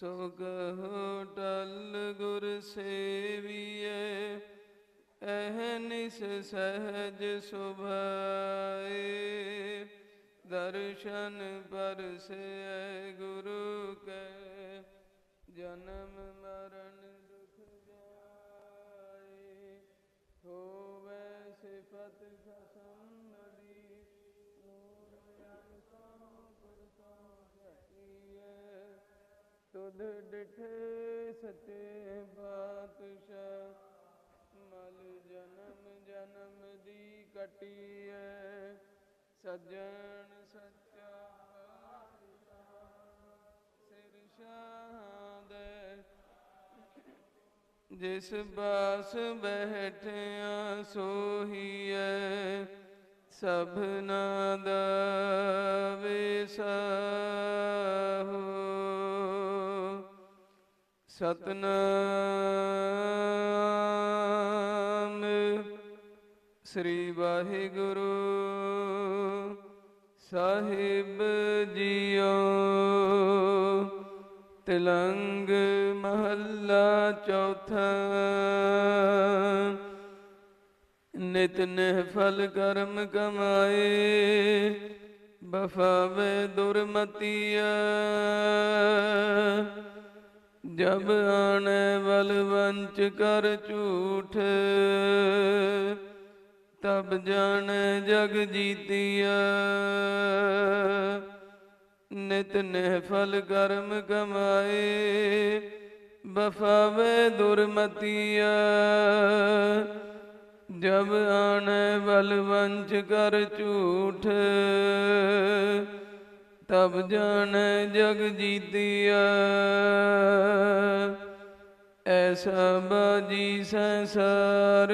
ਸੋ ਕਹੋ ਟਲ ਗੁਰ ਸੇਵੀਐ ਅਹਨਿਸ ਸਹਜ ਸੁਭਾਏ। ਦਰਸ਼ਨ ਪਰਸੈ ਗੁਰੂ ਤੁਧ ਡਿਠੇ ਸਚੇ ਬਾਦਸ਼ਾਹ, ਮਲ ਜਨਮ ਜਨਮ ਦੀ ਕਟੀਐ, ਸੱਜਣ ਸੱਚਾ ਪਾਤਸ਼ਾਹ ਸਿਰ ਸ਼ਾਹਦੇ ਜਿਸ ਬਾਸ ਬੈਠਿਆ ਸੋਹੀਐ, ਸਭਨਾ ਦਾ ਵਿਸਾਹੋ ਸਤਨਾਮ। ਸ੍ਰੀ ਵਾਹਿਗੁਰੂ ਸਾਹਿਬ ਜੀਓ। ਤਿਲੰਗ ਮਹੱਲਾ ਚੌਥਾ। ਨਿਤ ਨਿਹਫਲ ਕਰਮ ਕਮਾਏ ਬਫਾਵੇ ਦੁਰਮਤੀਆ। ਜਬ ਆਣੇ ਬਲਵੰਚ ਕਰ ਝੂਠ, ਤਬ ਜਾਣੇ ਜਗ ਜੀਤੀਆ ਨਿਤ ਨਿਹਫਲ ਕਰਮ ਕਮਾਏ ਬਫਾਵੇ ਦੁਰਮਤੀਆ ਜਬ ਆਣੇ ਬਲਵੰਚ ਕਰ ਝੂਠ ਤਬ ਜਾਣੈ ਜਗ ਜੀਤੀਆ। ਐਸਾ ਬਾਜੀ ਸੰਸਾਰ,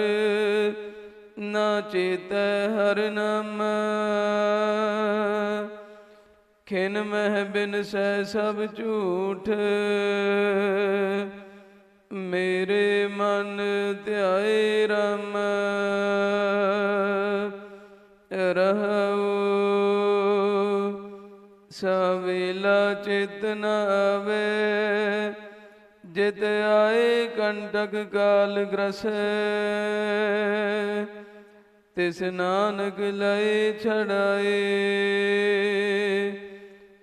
ਨਾ ਚੇਤੈ ਹਰ ਨਾਮ। ਖਿਨ ਮਹਿ ਬਿਨ ਸਹਿ ਸਭ ਝੂਠ। ਮੇਰੇ ਮਨ ਧਿਆਏ ਰਮ। ਰਹਉ ਸਵੇਲਾ ਚਿਤ ਨ ਆਵੇ, ਜਿਤ ਆਏ ਕੰਟਕ ਕਾਲ ਗ੍ਰਸੈ। ਤਿਸ ਨਾਨਕ ਲਏ ਛੜਾਏ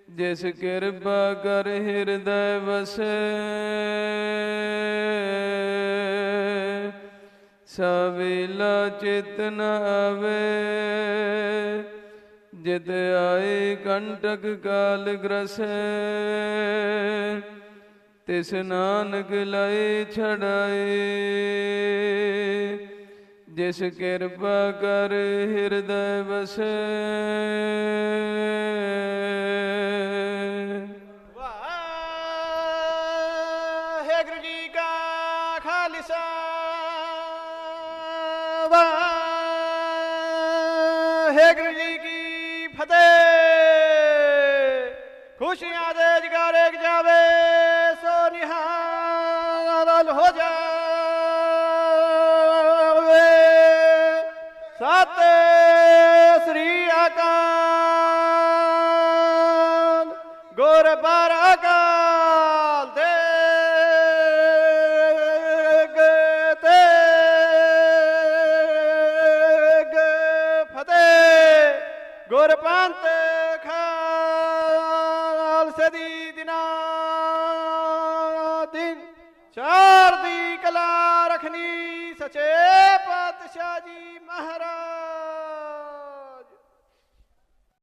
ਜਿਸ ਕਿਰਪਾ ਕਰ ਹਿਰਦੈ ਵਸੈ। ਸਵੇਲਾ ਚਿਤ ਨ ਆਵੇ ਜਿਤ ਆਏ ਕੰਟਕ ਕਾਲ ਗ੍ਰਸੈ, ਤਿਸ ਨਾਨਕ ਲਏ ਛੜਾਏ ਜਿਸ ਕਿਰਪਾ ਕਰ ਹਿਰਦੈ ਵਸੈ। ਵਾਹਿਗੁਰੂ ਜੀ ਕਾ ਖਾਲਸਾ। ਵਾਹਿਗੁਰੂ ਜੀ ਫਤਿਹ। ਖੁਸ਼ੀਆਂ ਦੇ ਜਗਾਰੇ ਜਾਵੇ ਸੋ ਨਿਹਾਲ ਹੋ ਜਾਵੇ। ਸਤਿ ਸ੍ਰੀ ਅਕਾਲ। ਗੁਰ ਬਰਕਾਲ ਗੁਰ ਪੰਥ ਖਾਲਸੇ ਦੀ ਦਿਨਾਂ ਦਿਨ ਚਾਰ ਦੀ ਕਲਾ ਰਖਨੀ ਸਚੇ ਪਾਤਸ਼ਾਹ ਜੀ ਮਹਾਰਾਜ